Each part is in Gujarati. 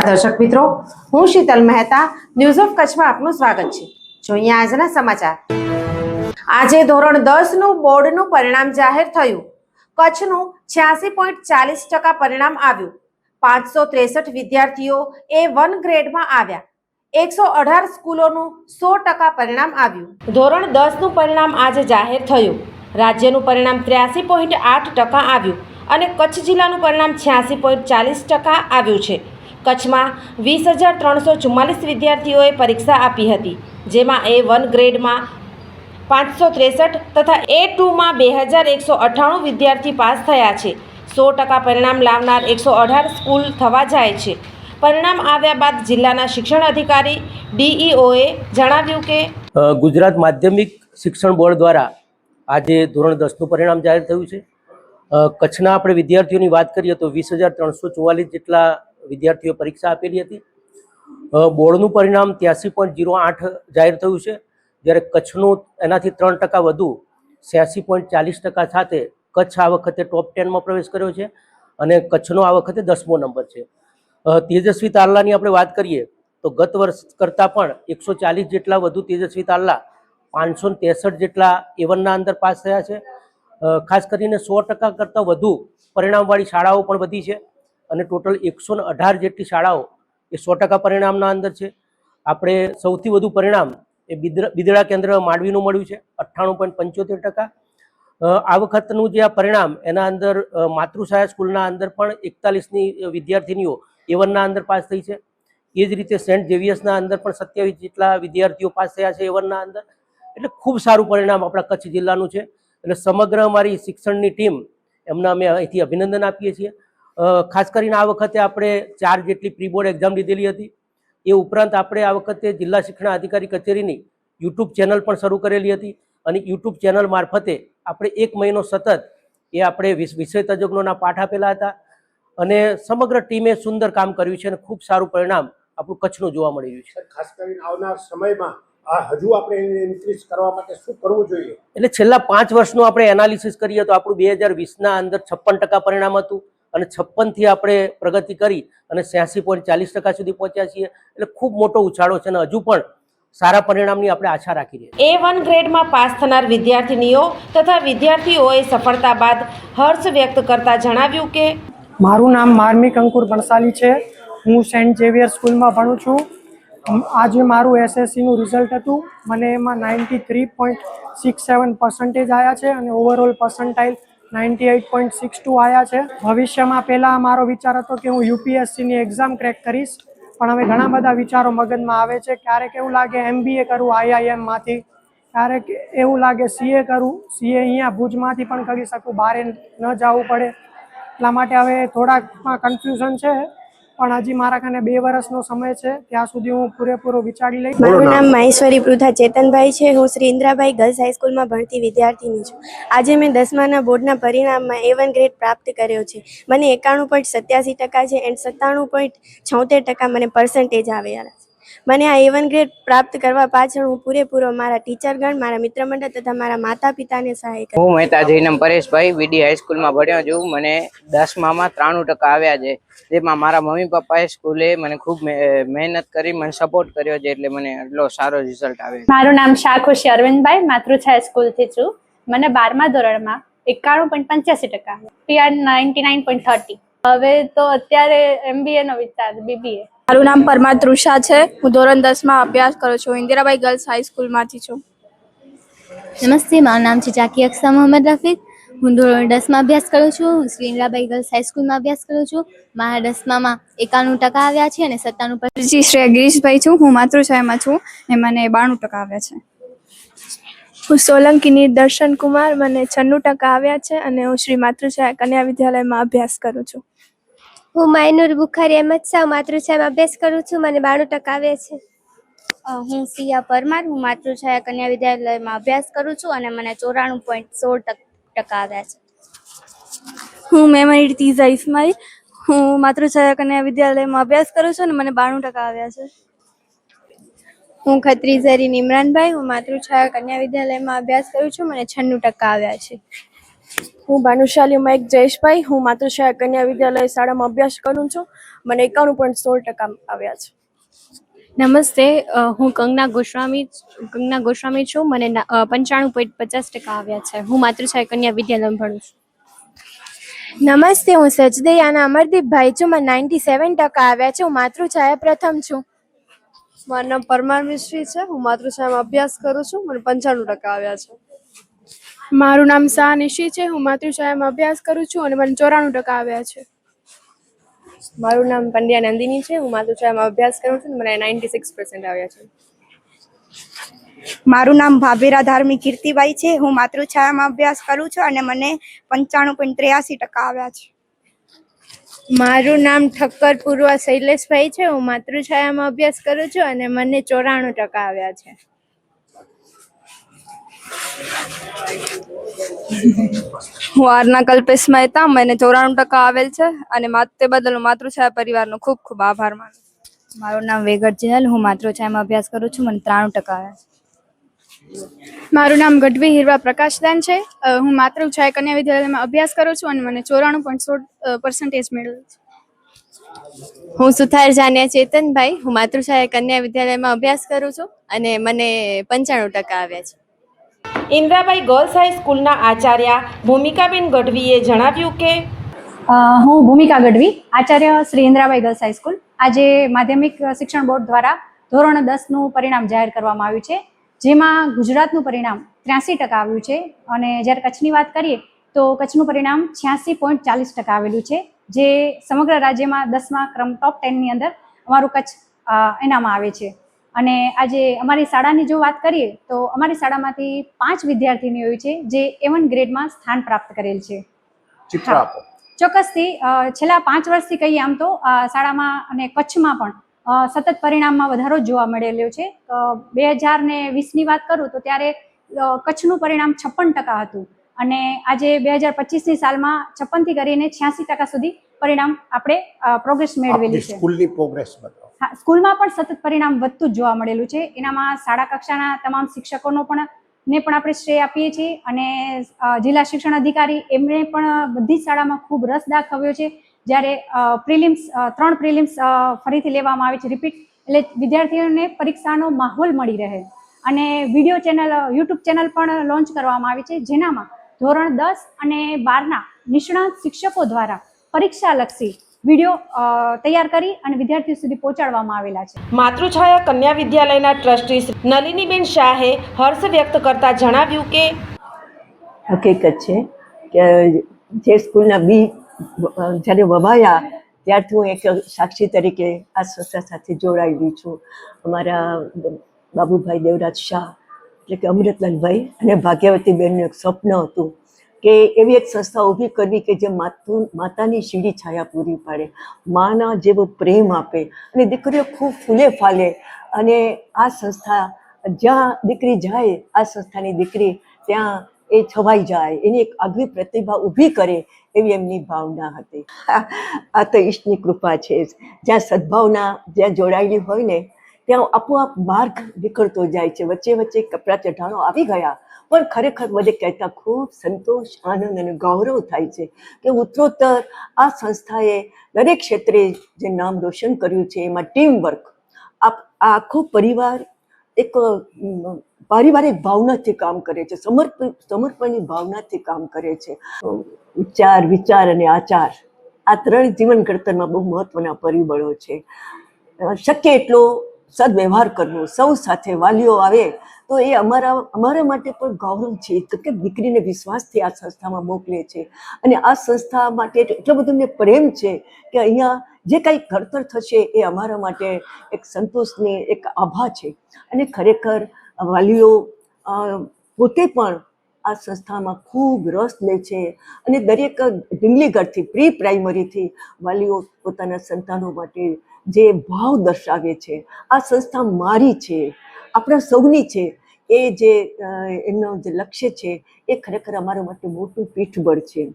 નમસ્કાર દર્શક મિત્રો. હું શીતલ મહેતા ન્યૂઝ ઓફ કચ્છમાં આપનું સ્વાગત છે. જોઈએ આજના સમાચાર. આજે ધોરણ દસનું બોર્ડનું પરિણામ જાહેર થયું. કચ્છનું છ્યાસી પોઈન્ટ ચાલીસ ટકા પરિણામ આવ્યું. પાંચસો ત્રેસઠ વિદ્યાર્થીઓ એ વન ગ્રેડમાં આવ્યા. એકસો અઢાર સ્કૂલોનું સો ટકા પરિણામ આવ્યું. ધોરણ દસનું પરિણામ આજે જાહેર થયું. રાજ્યનું પરિણામ ત્ર્યાસી પોઈન્ટ આઠ ટકા આવ્યું અને કચ્છ જિલ્લાનું પરિણામ છ્યાસી પોઈન્ટ ચાલીસ ટકા આવ્યું છે. કચ્છમાં વીસ હજાર ત્રણસો ચુમ્માલીસ વિદ્યાર્થીઓએ પરીક્ષા આપી હતી, જેમાં એ વન ગ્રેડમાં પાંચસો ત્રેસઠ તથા એ ટુમાં બે હજાર એકસો અઠ્ઠાણું વિદ્યાર્થી પાસ થયા છે. સો ટકા પરિણામ લાવનાર એકસો અઢાર સ્કૂલ થવા જાય છે. પરિણામ આવ્યા બાદ જિલ્લાના શિક્ષણ અધિકારી, ડીઈઓએ જણાવ્યું કે ગુજરાત માધ્યમિક શિક્ષણ બોર્ડ દ્વારા આજે ધોરણ દસનું પરિણામ જાહેર થયું છે. કચ્છના આપણે વિદ્યાર્થીઓની વાત કરીએ તો વીસ હજાર ત્રણસો ચુવાલીસ જેટલા વિદ્યાર્થીઓ પરીક્ષા આપેલી હતી. બોર્ડનું પરિણામ ત્યાસી પોઈન્ટ જીરો આઠ જાહેર થયું છે. જ્યારે કચ્છનું એનાથી ત્રણ ટકા વધુ, છ્યાસી પોઈન્ટ ચાલીસ ટકા સાથે કચ્છ આ વખતે ટોપ ટેનમાં પ્રવેશ કર્યો છે અને કચ્છનો આ વખતે દસમો નંબર છે. તેજસ્વી તારલાની આપણે વાત કરીએ તો ગત વર્ષ કરતાં પણ એકસો ચાલીસ જેટલા વધુ તેજસ્વી તારલા પાંચસો ત્રેસઠ જેટલા એવનના અંદર પાસ થયા છે. ખાસ કરીને સો ટકા કરતાં વધુ પરિણામવાળી શાળાઓ પણ વધી છે. અને ટોટલ એકસો અઢાર જેટલી શાળાઓ એ સો ટકા પરિણામના અંદર છે. આપણે સૌથી વધુ પરિણામ એ બિદડા કેન્દ્ર માંડવીનું મળ્યું છે, અઠ્ઠાણું પોઈન્ટ પંચોતેર ટકા. આ વખતનું જે આ પરિણામ, એના અંદર માતૃશાયા સ્કૂલના અંદર પણ એકતાલીસની વિદ્યાર્થીનીઓ એવનના અંદર પાસ થઈ છે. એ જ રીતે સેન્ટ ઝેવિયર્સના અંદર પણ સત્યાવીસ જેટલા વિદ્યાર્થીઓ પાસ થયા છે એવનના અંદર. એટલે ખૂબ સારું પરિણામ આપણા કચ્છ જિલ્લાનું છે. એટલે સમગ્ર અમારી શિક્ષણની ટીમ, એમને અમે અહીંથી અભિનંદન આપીએ છીએ. ખાસ કરીને આ વખતે આપણે ચાર જેટલી પ્રી બોર્ડ એક્ઝામ લીધેલી હતી. એ ઉપરાંત આપણે આ વખતે જિલ્લા શિક્ષણ અધિકારી કચેરીની યુટ્યુબ ચેનલ પણ શરૂ કરેલી હતી અને યુટ્યુબ ચેનલ મારફતે આપણે એક મહિનો સતત એ આપણે વિષ- વિષય તજજ્ઞોના પાઠ આપેલા હતા અને સમગ્ર ટીમે સુંદર કામ કર્યું છે અને ખૂબ સારું પરિણામ આપણું કચ્છનું જોવા મળી રહ્યું છે ખાસ કરીને આવનાર સમયમાં હજુ આપણે ઇન્ક્રીઝ કરવા માટે શું કરવું જોઈએ? એટલે છેલ્લા પાંચ વર્ષનું આપણે એનાલિસિસ કરીએ તો આપણું બે હજાર વીસના અંદર છપ્પન ટકા પરિણામ હતું. અને છપ્પનથી આપણે પ્રગતિ કરી અને છ્યાસી પોઈન્ટ ચાલીસ ટકા સુધી પહોંચ્યા છીએ. એટલે ખૂબ મોટો ઉછાળો છે અને હજુ પણ સારા પરિણામની આપણે આશા રાખી રહ્યા એ વન ગ્રેડમાં પાસ થનાર વિદ્યાર્થીનીઓ તથા વિદ્યાર્થીઓએ સફળતા બાદ હર્ષ વ્યક્ત કરતા જણાવ્યું કે મારું નામ માર્મિક અંકુર ભણસાલી છે. હું સેન્ટ ઝેવિયર સ્કૂલમાં ભણું છું. આજે મારું એસએસસીનું રિઝલ્ટ હતું. મને એમાં ninety three point six seven percentage આવ્યા છે અને overall percentile ninety eight point six two આવ્યા છે. ભવિષ્યમાં પહેલાં મારો વિચાર હતો કે હું યુપીએસસીની એક્ઝામ ક્રેક કરીશ, પણ હવે ઘણા બધા વિચારો મગજમાં આવે છે. ક્યારેક એવું લાગે એમબીએ કરું આઈઆઈએમમાંથી ક્યારેક એવું લાગે સીએ કરું સીએ અહીંયા ભુજમાંથી પણ કરી શકું બહાર ન જવું પડે. એટલા માટે હવે થોડાકમાં કન્ફ્યુઝન છે. પણ હજી મારા ખાને બે વર્ષનો સમય છે ત્યાં સુધી હું પૂરેપૂરો વિચારી લઈશ. મારું નામ માહેશ્વરી પૃથા ચેતનભાઈ છે હું શ્રી ઇન્દ્રાભાઈ ગર્લ્સ હાઈસ્કૂલમાં ભણતી વિદ્યાર્થીની છું. આજે મેં દસમાના બોર્ડના પરિણામમાં એ વન ગ્રેડ પ્રાપ્ત કર્યો છે. મને એકાણું પોઈન્ટ સત્યાસી ટકા છે એન્ડ સત્તાણું પોઈન્ટ છોતેર ટકા મને પર્સન્ટેજ આવેલા છે. મને આ એવન વન ગ્રેડ પ્રાપ્ત કરવા પાછળ હું પૂરેપૂરો મારા ટીચરગણ મારા મિત્ર મંડળ તથા મારા માતા પિતાને સહાય કરી. હું મહેતા જૈનમ પરેશભાઈ વીડી હાઈસ્કૂલમાં ભણ્યો છું. મને દસમામાં ત્રાણું ટકા આવ્યા છે. જેમાં મારા મમ્મી પપ્પાએ સ્કૂલે મને ખૂબ મહેનત કરી મને સપોર્ટ કર્યો છે એટલે મને એટલો સારો રિઝલ્ટ આવે મારું નામ શાહ ખુશી અરવિંદભાઈ માતૃછાયા સ્કૂલથી છું. મને બારમા ધોરણમાં એકાણું પોઈન્ટ પંચ્યાસી ટકા PR ninety nine point thirty હવે તો અત્યારે એમબીએ નો વિચાર બીબીએ મારું નામ પરમા તૃષા છે. હું ધોરણ દસમાં અભ્યાસ કરું છું. ઇન્દિરાબાઈ ગર્લ્સ હાઈસ્કૂલમાંથી છું. નમસ્તે મારું નામ છે જાકી અક્ષા મોહમ્મદ રફીક. હું ધોરણ દસમાં અભ્યાસ કરું છું. હું શ્રી ઇન્દિરાબાઈ ગર્લ્સ હાઈસ્કૂલમાં અભ્યાસ કરું છું. મારા દસમામાં એકાણું ટકા આવ્યા છે અને સત્તાણું પછી શ્રેય ગિરીશભાઈ છું. હું માતૃછાયામાં છું એ મને બાણું ટકા આવ્યા છે. હું સોલંકીની દર્શન કુમાર. મને છન્નું ટકા આવ્યા છે અને હું શ્રી માતૃછાયા કન્યા વિદ્યાલયમાં અભ્યાસ કરું છું. હું માયનુર બુખારી અહેમદ શાહ માતૃછાયામાં અભ્યાસ કરું છું. મને બાણું ટકા આવે છે. હું સિયા પરમાર. હું માતૃછાયા કન્યા વિદ્યાલયમાં અભ્યાસ કરું છું અને મને ચોરાણું પોઈન્ટ સોળ ટકા આવ્યા છે. હું મેમરી તીઝા ઇસ્માઇલ. હું માતૃછાયા કન્યા વિદ્યાલયમાં અભ્યાસ કરું છું અને મને બાણું ટકા આવ્યા છે. હું ખત્રી ઝરીન ઇમરાનભાઈ હું માતૃછાયા કન્યા વિદ્યાલયમાં અભ્યાસ કરું છું. મને છન્નું ટકા આવ્યા છે. હું ભાનુશાલી મયક જયેશભાઈ. હું માતૃશાળા કન્યા વિદ્યાલય શાળામાં અભ્યાસ કરું છું. મને એકાણું પોઈન્ટ સોળ ટકા આવ્યા છે. નમસ્તે. હું કંગના ગોસ્વામી કંગના ગોસ્વામી છું. મને પંચાણું પોઈન્ટ પચાસ ટકા આવ્યા છે. હું માતૃછાયા કન્યા વિદ્યાલયમાં ભણું છું. નમસ્તે. હું સજદૈયાના અમરદીપભાઈ છું. મને નાઇન્ટી સેવન ટકા આવ્યા છે. હું માતૃછાયા પ્રથમ છું. મારું નામ પરમાર મિશ્રી છે. હું માતૃશાળામાં અભ્યાસ કરું છું. મને પંચાણું ટકા આવ્યા છે. મારું નામ શાહ નિશી છે હું માતૃશાળામાં અભ્યાસ કરું છું અને મને ચોરાણું ટકા આવ્યા છે. મારું નામ પંડ્યા નંદિની છે હું માતૃશાળામાં અભ્યાસ કરું છું મને નાઇન્ટી સિક્સ પર્સન્ટ આવ્યા છે. મારું નામ ભાભેરા ધાર્મિક કીર્તિબાઈ છે હું માતૃછાયામાં અભ્યાસ કરું છું અને મને પંચાણું પોઈન્ટ ત્રેયાસી ટકા આવ્યા છે. મારું નામ ઠક્કર પૂર્વા શૈલેષભાઈ છે હું માતૃછાયામાં અભ્યાસ કરું છું અને મને ચોરાણું ટકા આવ્યા છે. હું આરના કલ્પેશ મહેતા મને ચોરાણું ટકા આવેલ છે અને માત- તે બદલ હું માતૃછાયા પરિવારનો ખૂબ ખૂબ આભાર માનું મારું નામ વેગડ ચહેલ હું માતૃછાયામાં અભ્યાસ કરું છું મને ત્રાણું ટકા આવ્યા છે. મારું નામ ગઢવી હિરવા પ્રકાશદાન છે. હું માતૃછાયા કન્યા વિદ્યાલયમાં અભ્યાસ કરું છું અને મને ચોરાણું પોઈન્ટ સોળ પર્સન્ટેજ મેળવ્યું છે. હું સુથાર જાન્યા ચેતનભાઈ હું માતૃછાયા કન્યા વિદ્યાલયમાં અભ્યાસ કરું છું અને મને પંચાણું ટકા આવ્યા છે. ઇન્દ્રાબાઈ ગર્લ્સ હાઈસ્કૂલના આચાર્ય ભૂમિકાબેન ગઢવીએ જણાવ્યું કે હું ભૂમિકા ગઢવી, આચાર્ય શ્રી ઇન્દ્રાબાઈ ગર્લ્સ હાઈસ્કૂલ આજે માધ્યમિક શિક્ષણ બોર્ડ દ્વારા ધોરણ દસનું પરિણામ જાહેર કરવામાં આવ્યું છે, જેમાં ગુજરાતનું પરિણામ ત્ર્યાસી ટકા આવ્યું છે અને જ્યારે કચ્છની વાત કરીએ તો કચ્છનું પરિણામ છ્યાસી પોઈન્ટ ચાલીસ ટકા આવેલું છે, જે સમગ્ર રાજ્યમાં દસમા ક્રમ ટોપ ટેનની અંદર અમારું કચ્છ એનામાં આવે છે. અને આજે અમારી શાળાની જો વાત કરીએ તો અમારી શાળામાંથી પાંચ વિદ્યાર્થીનીઓ છે જે એવન ગ્રેડમાં સ્થાન પ્રાપ્ત કરેલ છે. ચોક્કસથી છેલ્લા પાંચ વર્ષથી કહીએ આમ તો શાળામાં અને કચ્છમાં પણ સતત પરિણામમાં વધારો જોવા મળેલો છે. બે હજાર ને વીસની વાત કરું તો ત્યારે કચ્છનું પરિણામ છપ્પન ટકા હતું. અને આજે બે હજાર પચીસની સાલમાં છપ્પનથી કરીને છ્યાસી ટકા સુધી પરિણામ આપણે પ્રોગ્રેસ મેળવેલી છે. સ્કૂલની પ્રોગ્રેસ બતાવો. હા સ્કૂલમાં પણ સતત પરિણામ વધતું જોવા મળેલું છે. એનામાં શાળા કક્ષાના તમામ શિક્ષકોનો પણ ને પણ આપણે શ્રેય આપીએ છીએ અને જિલ્લા શિક્ષણ અધિકારી એમણે પણ બધી શાળામાં ખૂબ રસ દાખવ્યો છે. જ્યારે પ્રિલિમ્સ ત્રણ પ્રિલિમ્સ ફરીથી લેવામાં આવે છે. રિપીટ એટલે વિદ્યાર્થીઓને પરીક્ષાનો માહોલ મળી રહે. અને વીડિયો ચેનલ યુટ્યુબ ચેનલ પણ લોન્ચ કરવામાં આવી છે. જેનામાં ધોરણ દસ અને બારના નિષ્ણાત શિક્ષકો દ્વારા પરીક્ષાલક્ષી વીડિયો તૈયાર કરી અને વિદ્યાર્થીઓ સુધી પહોંચાડવામાં આવેલા છે. માતૃછાયા કન્યા વિદ્યાલયના ટ્રસ્ટી નલિનીબેન શાહે હર્ષ વ્યક્ત કરતા જણાવ્યું કે હકીકત છે કે જે સ્કૂલના બી જ્યારે વવાયા ત્યારથી હું એક સાક્ષી તરીકે આ સંસ્થા સાથે જોડાયેલી છું. અમારા બાબુભાઈ દેવરાજ શાહ એટલે કે અમૃતલાલભાઈ અને ભાગ્યવતીબેનનું એક સ્વપ્ન હતું કે એવી એક સંસ્થા ઊભી કરવી કે જે માતું માતાની શીડી છાયા પૂરી પાડે, માના જેવો પ્રેમ આપે. અને દીકરીઓ ખૂબ ફૂલે ફાલે. અને આ સંસ્થા, જ્યાં દીકરી જાય, આ સંસ્થાની દીકરી ત્યાં એ છવાઈ જાય. એની એક આગવી પ્રતિભા ઊભી કરે એવી એમની ભાવના હતી. આ તો ઈષ્ટની કૃપા છે. જ્યાં સદભાવના જ્યાં જોડાયેલી હોય ને, ત્યાં આપોઆપ માર્ગ નીકળતો જાય છે. વચ્ચે વચ્ચે કપરા ચઢાણો આવી ગયા. પણ ખરેખર મને કહેતા ખૂબ સંતોષ, આનંદ અને ગૌરવ થાય છે કે ઉત્તરોત્તર આ સંસ્થાએ દરેક ક્ષેત્રે જે નામ રોશન કર્યું છે, એમાં ટીમ વર્ક આ આખો પરિવાર એક પારિવારિક ભાવનાથી કામ કરે છે સમર્પણ સમર્પણની ભાવનાથી કામ કરે છે. ઉચ્ચાર, વિચાર અને આચાર આ ત્રણ જીવન ઘડતરમાં બહુ મહત્વના પરિબળો છે. શક્ય એટલો સદવ્યવહાર કરવો, સૌ સાથે વાલીઓ આવે, તો એ અમારા અમારા માટે પણ ગૌરવ છે. કે દીકરીને વિશ્વાસથી આ સંસ્થામાં મોકલે છે. અને આ સંસ્થા માટે એટલો બધો મને પ્રેમ છે કે અહીંયા જે કાંઈ ઘડતર થશે એ અમારા માટે એક સંતોષની એક આભા છે. અને ખરેખર વાલીઓ પોતે પણ આ સંસ્થામાં ખૂબ રસ લે છે. અને દરેક ડિંગલીગઢથી પ્રી પ્રાઇમરીથી વાલીઓ પોતાના સંતાનો માટે જે ભાવ દર્શાવે છે, આ સંસ્થા મારી છે, આપણા સૌની છે, એ જે એમનો જે લક્ષ્ય છે, એ ખરેખર અમારા માટે મોટું પીઠબળ છે.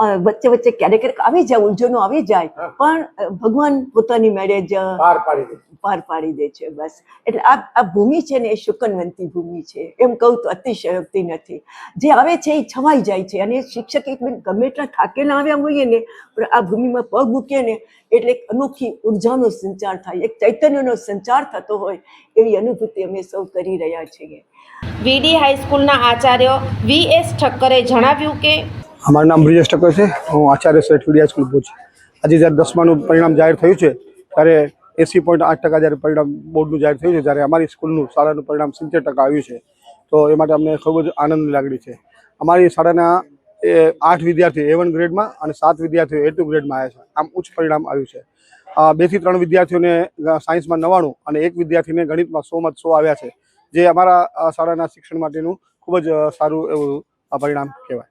વચ્ચે વચ્ચે ક્યારેક ક્યારેક આવી જાય ઉલઝનો આવી જાય પણ ભગવાન પોતાની મેરેજ પાર પાડી દે પાર પાડી દે છે બસ. એટલે આ આ ભૂમિ છે ને એ શુકનવંતી ભૂમિ છે. એમ કહું તો અતિશયોક્તિ નથી. જે આવે છે એ છવાઈ જાય છે. અને શિક્ષક એક મિનિટ ગમે એટલા થાકેલા આવ્યા હોઈએ ને પણ આ ભૂમિમાં પગ મૂકીએ ને એટલે એક અનોખી ઉર્જાનો સંચાર થાય એક ચૈતન્યનો સંચાર થતો હોય એવી અનુભૂતિ અમે સૌ કરી રહ્યા છીએ. વીડી હાઈસ્કૂલના આચાર્ય વી એસ ઠક્કરે જણાવ્યું કે અમારું નામ બ્રિજેશ ઠક્કર છે. હું આચાર્ય શ્રેષ્ઠ વિડિયા સ્કૂલ ભુજ. આજે જ્યારે દસમાનું પરિણામ જાહેર થયું છે, ત્યારે એંસી પોઈન્ટ આઠ ટકા જ્યારે પરિણામ બોર્ડનું જાહેર થયું છે જ્યારે અમારી સ્કૂલનું શાળાનું પરિણામ સિત્તેર ટકા આવ્યું છે. તો એ માટે અમને ખૂબ જ આનંદની લાગણી છે. અમારી શાળાના એ આઠ વિદ્યાર્થીઓ એ વન ગ્રેડમાં અને સાત વિદ્યાર્થીઓ એ ટુ ગ્રેડમાં આવ્યા છે. આમ ઉચ્ચ પરિણામ આવ્યું છે. બે બેથી ત્રણ વિદ્યાર્થીઓને સાયન્સમાં નવ્વાણું અને એક વિદ્યાર્થીને ગણિતમાં સોમાં સો આવ્યા છે. જે અમારા શાળાના શિક્ષણ માટેનું ખૂબ જ સારું એવું પરિણામ કહેવાય.